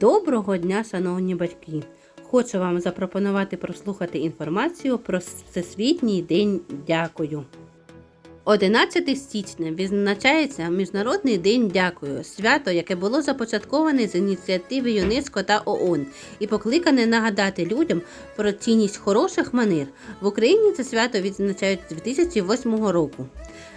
Доброго дня, шановні батьки! Хочу вам запропонувати прослухати інформацію про Всесвітній день дякую. 11 січня відзначається Міжнародний день дякую, свято, яке було започатковане з ініціативи ЮНЕСКО та ООН і покликане нагадати людям про цінність хороших манер. В Україні це свято відзначають з 2008 року.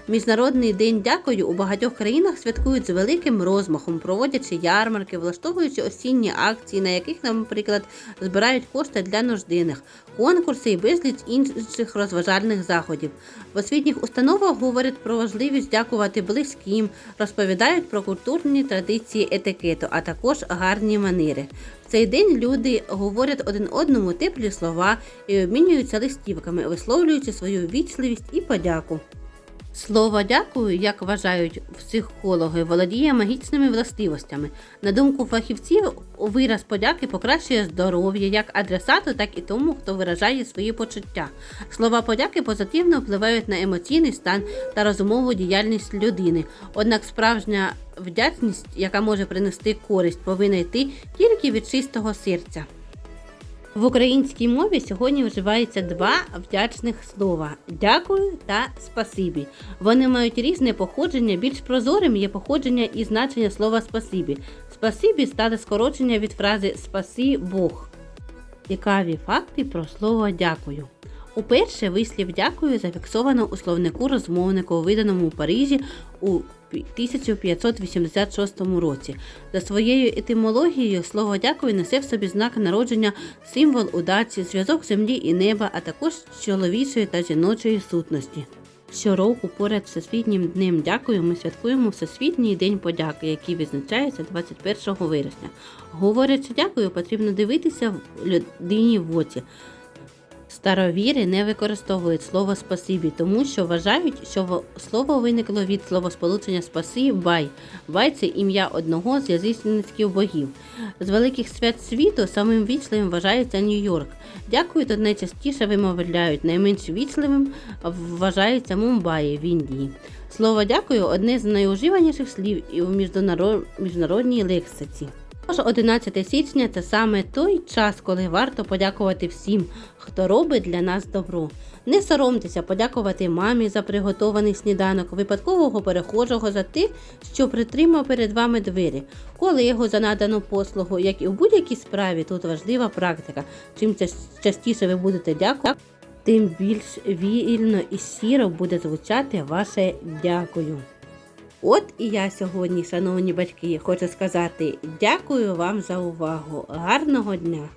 Міжнародний день дякую у багатьох країнах святкують з великим розмахом, проводячи ярмарки, влаштовуючи осінні акції, на яких, наприклад, збирають кошти для нужденних, конкурси і безліч інших розважальних заходів. В освітніх установах говорять про важливість дякувати близьким, розповідають про культурні традиції етикету, а також гарні манери. В цей день люди говорять один одному теплі слова і обмінюються листівками, висловлюючи свою вічливість і подяку. Слово дякую, як вважають психологи, володіє магічними властивостями. На думку фахівців, вираз подяки покращує здоров'я як адресату, так і тому, хто виражає свої почуття. Слова подяки позитивно впливають на емоційний стан та розумову діяльність людини. Однак справжня вдячність, яка може принести користь, повинна йти тільки від чистого серця. В українській мові сьогодні вживається два вдячних слова дякую та спасибі. Вони мають різне походження. Більш прозорим є походження і значення слова спасибі. Спасибі стали скорочення від фрази Спаси Бог. Цікаві факти про слово дякую. Уперше вислів дякую зафіксовано у словнику розмовнику, виданому у Парижі у 1586 році. За своєю етимологією слово дякую несе в собі знак народження, символ удачі, зв'язок землі і неба, а також чоловічої та жіночої сутності. Щороку поряд Всесвітнім днем дякую ми святкуємо Всесвітній день подяки, який відзначається 21 вересня. Говорячи дякую, потрібно дивитися людині в оці. Старовіри не використовують слово спасибі, тому що вважають, що слово виникло від словосполучення спаси бай. Бай це ім'я одного з язичницьких богів. З великих свят світу самим вічливим вважається Нью-Йорк. Дякую тут найчастіше вимовляють, найменш вічливим вважається Мумбаї в Індії. Слово дякую одне з найуживаніших слів і у міжнарод- міжнародній лексиці. Тож 11 січня це саме той час, коли варто подякувати всім, хто робить для нас добро. Не соромтеся подякувати мамі за приготований сніданок, випадкового перехожого за те, що притримав перед вами двері, колегу за надану послугу, як і у будь-якій справі, тут важлива практика. Чим час- частіше ви будете дякувати, тим більш вільно і щиро буде звучати ваше дякую. От і я сьогодні, шановні батьки, хочу сказати дякую вам за увагу. Гарного дня!